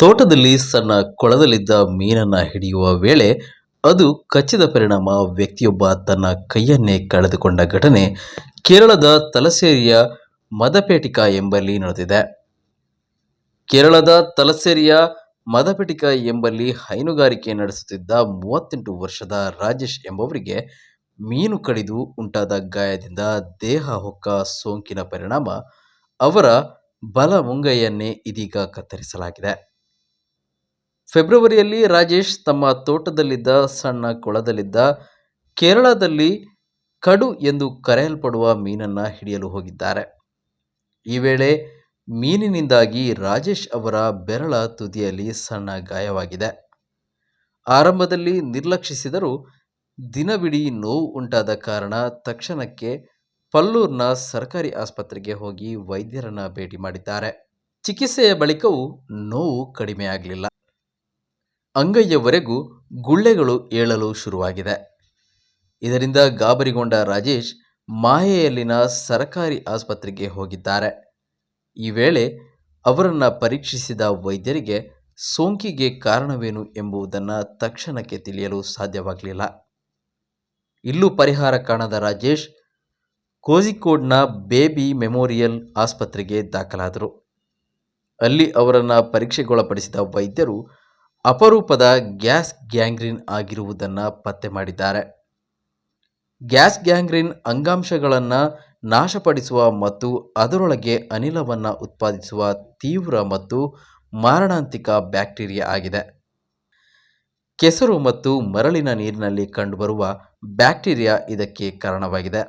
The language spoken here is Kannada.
ತೋಟದಲ್ಲಿ ಸಣ್ಣ ಕೊಳದಲ್ಲಿದ್ದ ಮೀನನ್ನ ಹಿಡಿಯುವ ವೇಳೆ ಅದು ಕಚ್ಚಿದ ಪರಿಣಾಮ ವ್ಯಕ್ತಿಯೊಬ್ಬ ತನ್ನ ಕೈಯನ್ನೇ ಕಳೆದುಕೊಂಡ ಘಟನೆ ಕೇರಳದ ತಲಸೇರಿಯ ಮದಪೇಟಿಕಾ ಎಂಬಲ್ಲಿ ನಡೆದಿದೆ. ಕೇರಳದ ತಲಸೇರಿಯ ಮದಪೇಟಿಕಾ ಎಂಬಲ್ಲಿ ಹೈನುಗಾರಿಕೆ ನಡೆಸುತ್ತಿದ್ದ ಮೂವತ್ತೆಂಟು ವರ್ಷದ ರಾಜೇಶ್ ಎಂಬವರಿಗೆ ಮೀನು ಕಡಿದು ಉಂಟಾದ ಗಾಯದಿಂದ ದೇಹ ಹೊಕ್ಕ ಸೋಂಕಿನ ಪರಿಣಾಮ ಅವರ ಬಲ ಮುಂಗೈಯನ್ನೇ ಇದೀಗ ಕತ್ತರಿಸಲಾಗಿದೆ. ಫೆಬ್ರವರಿಯಲ್ಲಿ ರಾಜೇಶ್ ತಮ್ಮ ತೋಟದಲ್ಲಿದ್ದ ಸಣ್ಣ ಕೊಳದಲ್ಲಿದ್ದ ಕೇರಳದಲ್ಲಿ ಕಡು ಎಂದು ಕರೆಯಲ್ಪಡುವ ಮೀನನ್ನು ಹಿಡಿಯಲು ಹೋಗಿದ್ದಾರೆ. ಈ ವೇಳೆ ಮೀನಿನಿಂದಾಗಿ ರಾಜೇಶ್ ಅವರ ಬೆರಳ ತುದಿಯಲ್ಲಿ ಸಣ್ಣ ಗಾಯವಾಗಿದೆ. ಆರಂಭದಲ್ಲಿ ನಿರ್ಲಕ್ಷಿಸಿದರೂ ದಿನವಿಡೀ ನೋವು ಉಂಟಾದ ಕಾರಣ ತಕ್ಷಣಕ್ಕೆ ಪಲ್ಲೂರ್ನ ಸರ್ಕಾರಿ ಆಸ್ಪತ್ರೆಗೆ ಹೋಗಿ ವೈದ್ಯರನ್ನ ಭೇಟಿ ಮಾಡಿದ್ದಾರೆ. ಚಿಕಿತ್ಸೆಯ ಬಳಿಕವೂ ನೋವು ಕಡಿಮೆಯಾಗಲಿಲ್ಲ. ಅಂಗೈಯವರೆಗೂ ಗುಳ್ಳೆಗಳು ಏಳಲು ಶುರುವಾಗಿದೆ. ಇದರಿಂದ ಗಾಬರಿಗೊಂಡ ರಾಜೇಶ್ ಮಾಹೆಯಲ್ಲಿನ ಸರಕಾರಿ ಆಸ್ಪತ್ರೆಗೆ ಹೋಗಿದ್ದಾರೆ. ಈ ವೇಳೆ ಅವರನ್ನು ಪರೀಕ್ಷಿಸಿದ ವೈದ್ಯರಿಗೆ ಸೋಂಕಿಗೆ ಕಾರಣವೇನು ಎಂಬುದನ್ನು ತಕ್ಷಣಕ್ಕೆ ತಿಳಿಯಲು ಸಾಧ್ಯವಾಗಲಿಲ್ಲ. ಇಲ್ಲೂ ಪರಿಹಾರ ಕಾಣದ ರಾಜೇಶ್ ಕೋಝಿಕೋಡ್ನ ಬೇಬಿ ಮೆಮೋರಿಯಲ್ ಆಸ್ಪತ್ರೆಗೆ ದಾಖಲಾದರು. ಅಲ್ಲಿ ಅವರನ್ನು ಪರೀಕ್ಷೆಗೊಳಪಡಿಸಿದ ವೈದ್ಯರು ಅಪರೂಪದ ಗ್ಯಾಸ್ ಗ್ಯಾಂಗ್ರಿನ್ ಆಗಿರುವುದನ್ನು ಪತ್ತೆ ಮಾಡಿದ್ದಾರೆ. ಗ್ಯಾಸ್ ಗ್ಯಾಂಗ್ರಿನ್ ಅಂಗಾಂಶಗಳನ್ನು ನಾಶಪಡಿಸುವ ಮತ್ತು ಅದರೊಳಗೆ ಅನಿಲವನ್ನು ಉತ್ಪಾದಿಸುವ ತೀವ್ರ ಮತ್ತು ಮಾರಣಾಂತಿಕ ಬ್ಯಾಕ್ಟೀರಿಯಾ ಆಗಿದೆ. ಕೆಸರು ಮತ್ತು ಮರಳಿನ ನೀರಿನಲ್ಲಿ ಕಂಡುಬರುವ ಬ್ಯಾಕ್ಟೀರಿಯಾ ಇದಕ್ಕೆ ಕಾರಣವಾಗಿದೆ.